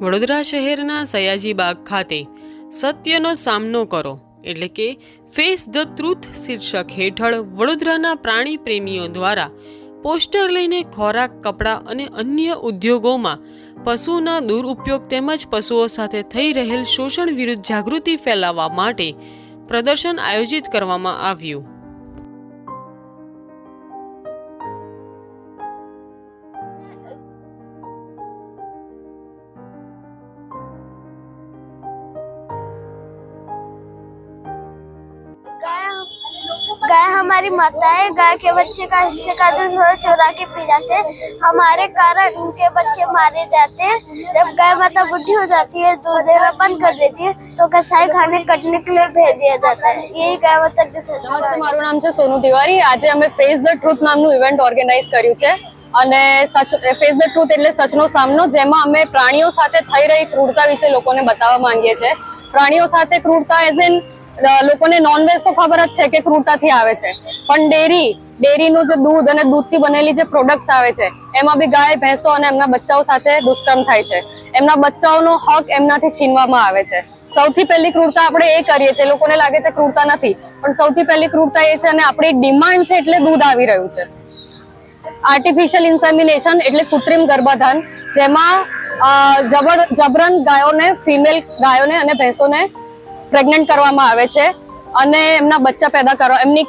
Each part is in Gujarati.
વડોદરા શહેરના સયાજીબાગ ખાતે સત્યનો સામનો કરો, એટલે કે ફેસ ધ ટ્રુથ શીર્ષક હેઠળ વડોદરાના પ્રાણી પ્રેમીઓ દ્વારા પોસ્ટર લઈને ખોરાક, કપડાં અને અન્ય ઉદ્યોગોમાં પશુના દુરુપયોગ તેમજ પશુઓ સાથે થઈ રહેલ શોષણ વિરુદ્ધ જાગૃતિ ફેલાવવા માટે પ્રદર્શન આયોજિત કરવામાં આવ્યું. गाय हमारी माता है गाय के बच्चे का हिस्से का दूध थोड़ा चुरा के पी जाते हैं हमारे कारण उनके बच्चे मारे जाते हैं जब गाय माता बुढ़ी हो जाती है दूध देना बंद कर देती है तो कसाई खाने कटने के लिए भेज दिया जाता है यही गाय माता के सच નમસ્તે મારું નામ છે સોનુ તિવારી આજે અમે ફેસ ધ ટ્રુથ નામનું ઇવેન્ટ ઓર્ગેનાઇઝ કર્યું છે અને સચ ફેસ ધ ટ્રુથ એટલે સચનો સામનો જેમાં અમે પ્રાણીઓ સાથે થઈ રહી ક્રૂરતા વિશે લોકોને બતાવવા માંગીએ છીએ પ્રાણીઓ સાથે ક્રૂરતા એઝ ઇન લોકોને નોનવેજ તો ખબર જ છે કે ક્રૂરતાથી આવે છે. પણ ડેરી ડેરીનું જે દૂધ અને દૂધથી બનેલી જે પ્રોડક્ટ્સ આવે છે, એમાં બી ગાય, ભેંસો અને એમના બચ્ચાઓ સાથે દુષ્કર્મ થાય છે. એમના બચ્ચાઓનો હક એમનાથી છીનવામાં આવે છે. સૌથી પહેલી ક્રૂરતા આપણે એ કરીએ છીએ. લોકોને લાગે છે ક્રૂરતા નથી, પણ સૌથી પહેલી ક્રૂરતા એ છે અને આપણી ડિમાન્ડ છે એટલે દૂધ આવી રહ્યું છે. આર્ટિફિશિયલ ઇન્સેમિનેશન એટલે કૃત્રિમ ગર્ભાધાન, જેમાં જબર, જબરન ગાયોને ફિમેલ ગાયોને અને ભેંસોને પ્રેગ્નન્ટ કરવામાં આવે છે અને એમના બચ્ચા પેદા કરવા, એમની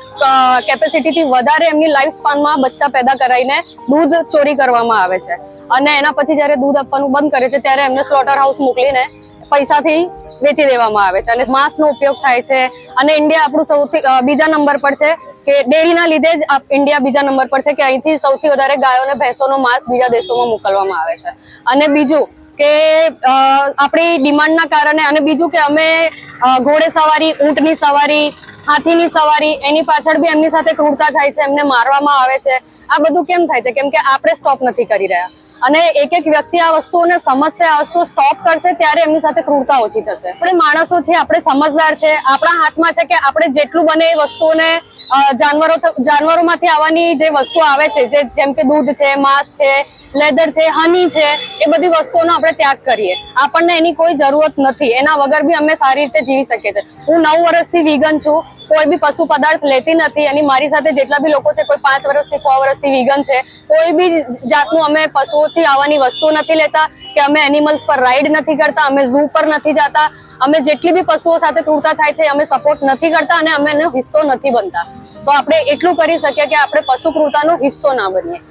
કેપેસિટીથી વધારે એમની લાઈફ સ્પાનમાં બચ્ચા પેદા કરાવીને દૂધ ચોરી કરવામાં આવે છે. અને એના પછી જ્યારે દૂધ આપવાનું બંધ કરે છે, ત્યારે એમને સ્લોટર હાઉસ મોકલીને પૈસાથી વેચી દેવામાં આવે છે અને માંસનો ઉપયોગ થાય છે. અને ઇન્ડિયા આપણું સૌથી બીજા નંબર પર છે કે ડેરીના લીધે જ ઇન્ડિયા બીજા નંબર પર છે કે અહીંથી સૌથી વધારે ગાયો અને ભેંસોનો માંસ બીજા દેશોમાં મોકલવામાં આવે છે. અને બીજું કે આપણી ડિમાન્ડના કારણે અને બીજું કે અમે ઘોડે સવારી, ઊંટની સવારી, હાથીની સવારી, એની પાછળ બી એમની સાથે ક્રૂરતા થાય છે, એમને મારવામાં આવે છે. આ બધું કેમ થાય છે? કેમ કે આપણે સ્ટોપ નથી કરી રહ્યા. અને એક એક વ્યક્તિ આ વસ્તુઓને સમજશે, આ વસ્તુ સ્ટોપ કરશે, ત્યારે એમની સાથે ક્રૂરતા ઓછી થશે. આપણે માણસો છીએ, આપણે સમજદાર છે, આપણા હાથમાં છે કે આપણે જેટલું બને એ વસ્તુઓને જાનવરો જાનવરોમાંથી આવવાની જે વસ્તુ આવે છે, જે જેમ કે દૂધ છે, માંસ છે, લેધર છે, હની છે, એ બધી વસ્તુઓનો આપણે ત્યાગ કરીએ. આપણને એની કોઈ જરૂરત નથી. એના વગર બી અમે સારી રીતે જીવી શકીએ છીએ. હું નવ વર્ષથી વિગન છું, કોઈ બી પશુ પદાર્થ લેતી નથી અને મારી સાથે જેટલા બી લોકો છે, કોઈ પાંચ વર્ષથી છ વર્ષથી વિગન છે, કોઈ બી જાતનું અમે પશુઓથી આવવાની વસ્તુ નથી લેતા, કે અમે એનિમલ્સ પર રાઈડ નથી કરતા, અમે ઝૂ પર નથી જતા, અમે જેટલી બી પશુઓ સાથે તૂરતા થાય છે, અમે સપોર્ટ નથી કરતા અને અમે એનો હિસ્સો નથી બનતા. તો આપણે એટલું કરી શકીએ કે આપણે પશુ ક્રૂરતાનો હિસ્સો ના બનીએ.